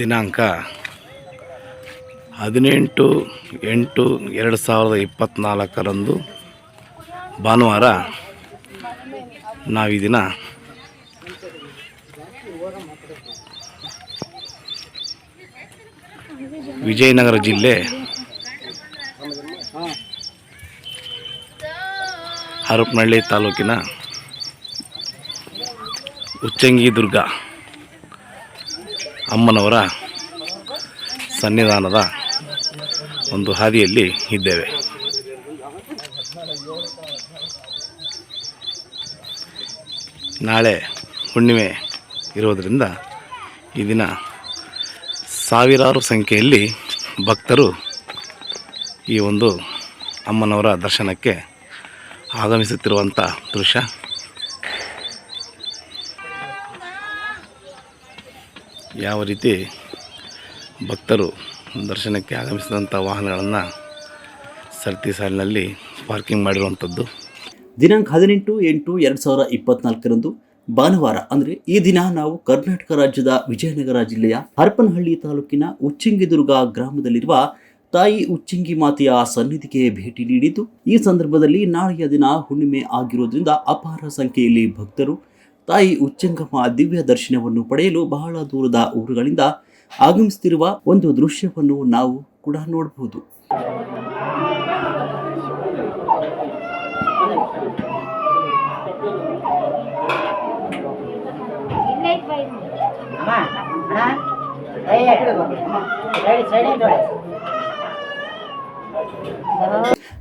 ದಿನಾಂಕ ಹದಿನೆಂಟು, ಎಂಟು, ಎರಡು ಸಾವಿರದ ಇಪ್ಪತ್ತ್ನಾಲ್ಕರಂದು ಭಾನುವಾರ ನಾವು ಈ ದಿನ ವಿಜಯನಗರ ಜಿಲ್ಲೆ ಹರಪನಹಳ್ಳಿ ತಾಲೂಕಿನ ಉಚ್ಚಂಗಿದುರ್ಗ ಅಮ್ಮನವರ ಸನ್ನಿಧಾನದ ಒಂದು ಹಾದಿಯಲ್ಲಿ ಇದ್ದೇವೆ. ನಾಳೆ ಹುಣ್ಣಿಮೆ ಇರೋದರಿಂದ ಈ ದಿನ ಸಾವಿರಾರು ಸಂಖ್ಯೆಯಲ್ಲಿ ಭಕ್ತರು ಈ ಒಂದು ಅಮ್ಮನವರ ದರ್ಶನಕ್ಕೆ ಆಗಮಿಸುತ್ತಿರುವಂಥ ದೃಶ್ಯ. ಯಾವ ರೀತಿ ಭಕ್ತರು ದರ್ಶನಕ್ಕೆ ಆಗಮಿಸಿದಂಥ ವಾಹನಗಳನ್ನು ಸರ್ತಿ ಸಾಲಿನಲ್ಲಿ ಪಾರ್ಕಿಂಗ್ ಮಾಡಿರುವಂಥದ್ದು. ದಿನಾಂಕ ಹದಿನೆಂಟು, ಎಂಟು, ಎರಡು ಸಾವಿರ ಇಪ್ಪತ್ನಾಲ್ಕರಂದು ಭಾನುವಾರ, ಅಂದರೆ ಈ ದಿನ ನಾವು ಕರ್ನಾಟಕ ರಾಜ್ಯದ ವಿಜಯನಗರ ಜಿಲ್ಲೆಯ ಹರಪನಹಳ್ಳಿ ತಾಲೂಕಿನ ಉಚ್ಚಿಂಗಿದುರ್ಗ ಗ್ರಾಮದಲ್ಲಿರುವ ತಾಯಿ ಉಚ್ಚಿಂಗಿ ಮಾತೆಯ ಸನ್ನಿಧಿಗೆ ಭೇಟಿ ನೀಡಿದ್ದು, ಈ ಸಂದರ್ಭದಲ್ಲಿ ನಾಳೆಯ ದಿನ ಹುಣ್ಣಿಮೆ ಆಗಿರೋದ್ರಿಂದ ಅಪಾರ ಸಂಖ್ಯೆಯಲ್ಲಿ ಭಕ್ತರು ತಾಯಿ ಉಚ್ಚಂಗಮ್ಮ ದಿವ್ಯ ದರ್ಶನವನ್ನು ಪಡೆಯಲು ಬಹಳ ದೂರದ ಊರುಗಳಿಂದ ಆಗಮಿಸುತ್ತಿರುವ ಒಂದು ದೃಶ್ಯವನ್ನು ನಾವು ಕೂಡ ನೋಡಬಹುದು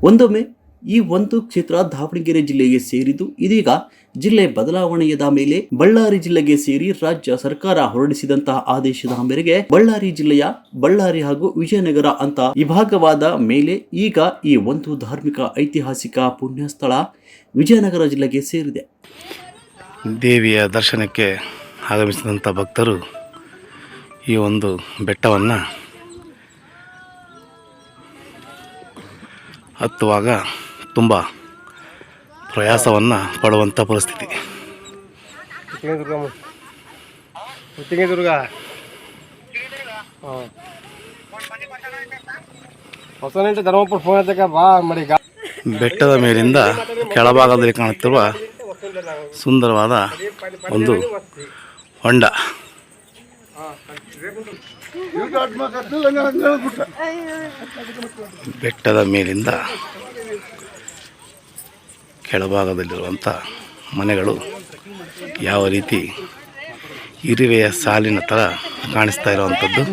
ಒಂದೊಮ್ಮೆ ಈ ಒಂದು ಕ್ಷೇತ್ರ ದಾವಣಗೆರೆ ಜಿಲ್ಲೆಗೆ ಸೇರಿದ್ದು, ಇದೀಗ ಜಿಲ್ಲೆ ಬದಲಾವಣೆಯದ ಮೇಲೆ ಬಳ್ಳಾರಿ ಜಿಲ್ಲೆಗೆ ಸೇರಿ ರಾಜ್ಯ ಸರ್ಕಾರ ಹೊರಡಿಸಿದಂತಹ ಆದೇಶದ ಮೇರೆಗೆ ಬಳ್ಳಾರಿ ಜಿಲ್ಲೆಯ ಬಳ್ಳಾರಿ ಹಾಗೂ ವಿಜಯನಗರ ಅಂತ ವಿಭಾಗವಾದ ಮೇಲೆ ಈಗ ಈ ಒಂದು ಧಾರ್ಮಿಕ ಐತಿಹಾಸಿಕ ಪುಣ್ಯ ಸ್ಥಳ ವಿಜಯನಗರ ಜಿಲ್ಲೆಗೆ ಸೇರಿದೆ. ದೇವಿಯ ದರ್ಶನಕ್ಕೆ ಆಗಮಿಸಿದಂಥ ಭಕ್ತರು ಈ ಒಂದು ಬೆಟ್ಟವನ್ನು ಹತ್ತುವಾಗ ತುಂಬ ಪ್ರಯಾಸವನ್ನು ಪಡುವಂಥ ಪರಿಸ್ಥಿತಿ. ಉತ್ತಿಂಗದುರ್ಗ ಉತ್ತಿಂಗದುರ್ಗ ಹಾಂ ಹೊಸನೆಂಟು ಧರ್ಮಪುರ ಫೋನ್ ಹಚ್ಚಕ ಬಾ ಮಾಡಿ ಬೆಟ್ಟದ ಮೇಲಿಂದ ಕೆಳಭಾಗದಲ್ಲಿ ಕಾಣುತ್ತಿರುವ ಸುಂದರವಾದ ಒಂದು ಹೊಂಡ. ಬೆಟ್ಟದ ಮೇಲಿಂದ ಕೆಳಭಾಗದಲ್ಲಿರುವಂಥ ಮನೆಗಳು ಯಾವ ರೀತಿ ಇರುವೆಯ ಸಾಲಿನ ಥರ ಕಾಣಿಸ್ತಾ ಇರುವಂಥದ್ದು.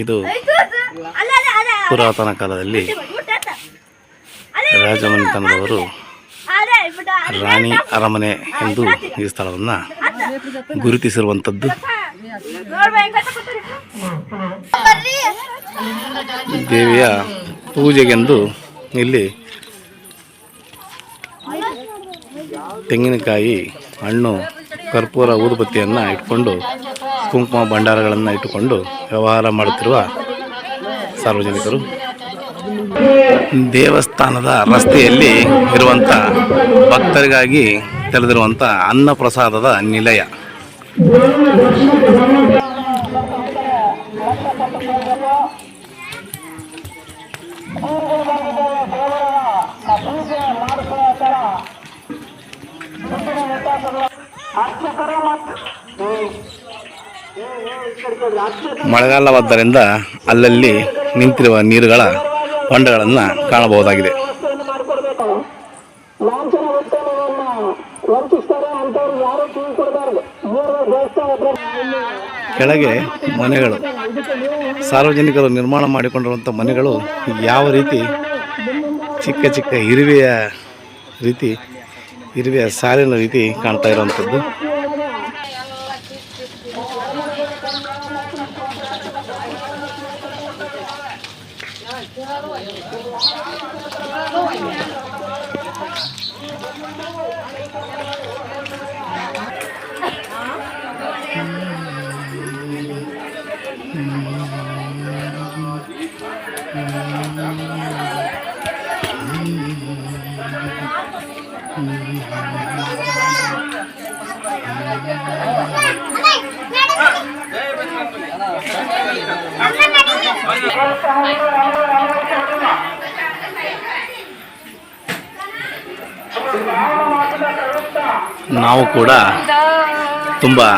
ಇದು ಪುರಾತನ ಕಾಲದಲ್ಲಿ ರಾಜಮನೆತನದವರು ರಾಣಿ ಅರಮನೆ ಎಂದು ಈ ಸ್ಥಳವನ್ನು ಗುರುತಿಸಿರುವಂಥದ್ದು. ದೇವಿಯ ಪೂಜೆಗೆಂದು ಇಲ್ಲಿ ತೆಂಗಿನಕಾಯಿ, ಹಣ್ಣು, ಕರ್ಪೂರ, ಊದುಬತ್ತಿಯನ್ನು ಇಟ್ಕೊಂಡು, ಕುಂಕುಮ ಭಂಡಾರಗಳನ್ನು ಇಟ್ಟುಕೊಂಡು ವ್ಯವಹಾರ ಮಾಡುತ್ತಿರುವ ಸಾರ್ವಜನಿಕರು. ದೇವಸ್ಥಾನದ ರಸ್ತೆಯಲ್ಲಿ ಇರುವಂಥ ಭಕ್ತರಿಗಾಗಿ ತೆರೆದಿರುವಂಥ ಅನ್ನ ಪ್ರಸಾದದ ನಿಲಯ. ಮಳೆಗಾಲವಾದ್ದರಿಂದ ಅಲ್ಲಲ್ಲಿ ನಿಂತಿರುವ ನೀರುಗಳ ಹೊಂಡಗಳನ್ನು ಕಾಣಬಹುದಾಗಿದೆ. ಕೆಳಗೆ ಮನೆಗಳು. ಸಾರ್ವಜನಿಕರು ನಿರ್ಮಾಣ ಮಾಡಿಕೊಂಡಿರುವಂಥ ಮನೆಗಳು ಯಾವ ರೀತಿ ಚಿಕ್ಕ ಚಿಕ್ಕ ಇರುವೆಯ ರೀತಿ, ಇರುವೆಯ ಸಾಲಿನ ರೀತಿ ಕಾಣ್ತಾ ಇರುವಂಥದ್ದು. ನಾವು ಕೂಡ ತುಂಬಾ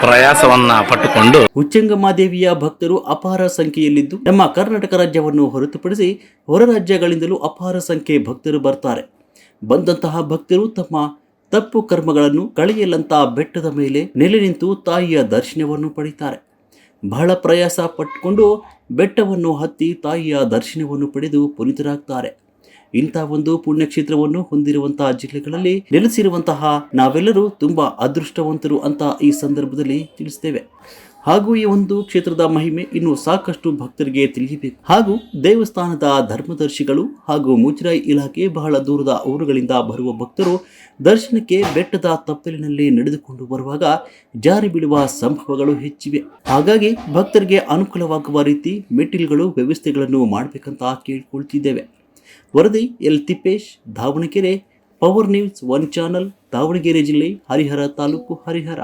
ಪ್ರಯಾಸವನ್ನ ಪಟ್ಟುಕೊಂಡು ಉಚ್ಚಂಗಮಾದೇವಿಯ ಭಕ್ತರು ಅಪಾರ ಸಂಖ್ಯೆಯಲ್ಲಿದ್ದು ನಮ್ಮ ಕರ್ನಾಟಕ ರಾಜ್ಯವನ್ನು ಹೊರತುಪಡಿಸಿ ಹೊರ ರಾಜ್ಯಗಳಿಂದಲೂ ಅಪಾರ ಸಂಖ್ಯೆ ಭಕ್ತರು ಬರ್ತಾರೆ. ಬಂದಂತಹ ಭಕ್ತರು ತಮ್ಮ ತಪ್ಪು ಕರ್ಮಗಳನ್ನು ಕಳೆಯಲ್ಲಂತಹ ಬೆಟ್ಟದ ಮೇಲೆ ನೆಲೆ ನಿಂತು ತಾಯಿಯ ದರ್ಶನವನ್ನು ಪಡೀತಾರೆ. ಬಹಳ ಪ್ರಯಾಸ ಪಟ್ಟುಕೊಂಡು ಬೆಟ್ಟವನ್ನು ಹತ್ತಿ ತಾಯಿಯ ದರ್ಶನವನ್ನು ಪಡೆದು ಪುನೀತರಾಗ್ತಾರೆ. ಇಂಥ ಒಂದು ಪುಣ್ಯಕ್ಷೇತ್ರವನ್ನು ಹೊಂದಿರುವಂತಹ ಜಿಲ್ಲೆಗಳಲ್ಲಿ ನೆಲೆಸಿರುವಂತಹ ನಾವೆಲ್ಲರೂ ತುಂಬಾ ಅದೃಷ್ಟವಂತರು ಅಂತ ಈ ಸಂದರ್ಭದಲ್ಲಿ ತಿಳಿಸ್ತೇವೆ. ಹಾಗೂ ಈ ಒಂದು ಕ್ಷೇತ್ರದ ಮಹಿಮೆ ಇನ್ನು ಸಾಕಷ್ಟು ಭಕ್ತರಿಗೆ ತಿಳಿಯಬೇಕು ಹಾಗೂ ದೇವಸ್ಥಾನದ ಧರ್ಮದರ್ಶಿಗಳು ಹಾಗೂ ಮುಜರಾಯಿ ಇಲಾಖೆ ಬಹಳ ದೂರದ ಊರುಗಳಿಂದ ಬರುವ ಭಕ್ತರು ದರ್ಶನಕ್ಕೆ ಬೆಟ್ಟದ ತಪ್ಪಲಿನಲ್ಲಿ ನಡೆದುಕೊಂಡು ಬರುವಾಗ ಜಾರಿ ಬೀಳುವ ಸಂಭವಗಳು ಹೆಚ್ಚಿವೆ. ಹಾಗಾಗಿ ಭಕ್ತರಿಗೆ ಅನುಕೂಲವಾಗುವ ರೀತಿ ಮೆಟ್ಟಿಲುಗಳು ವ್ಯವಸ್ಥೆಗಳನ್ನು ಮಾಡಬೇಕಂತ ಕೇಳಿಕೊಳ್ತಿದ್ದೇವೆ. ವರದಿ L Tippesh, Davanagere, power news one channel, Davanagere ಜಿಲ್ಲೆ, ಹರಿಹರ ತಾಲೂಕು ಹರಿಹರ.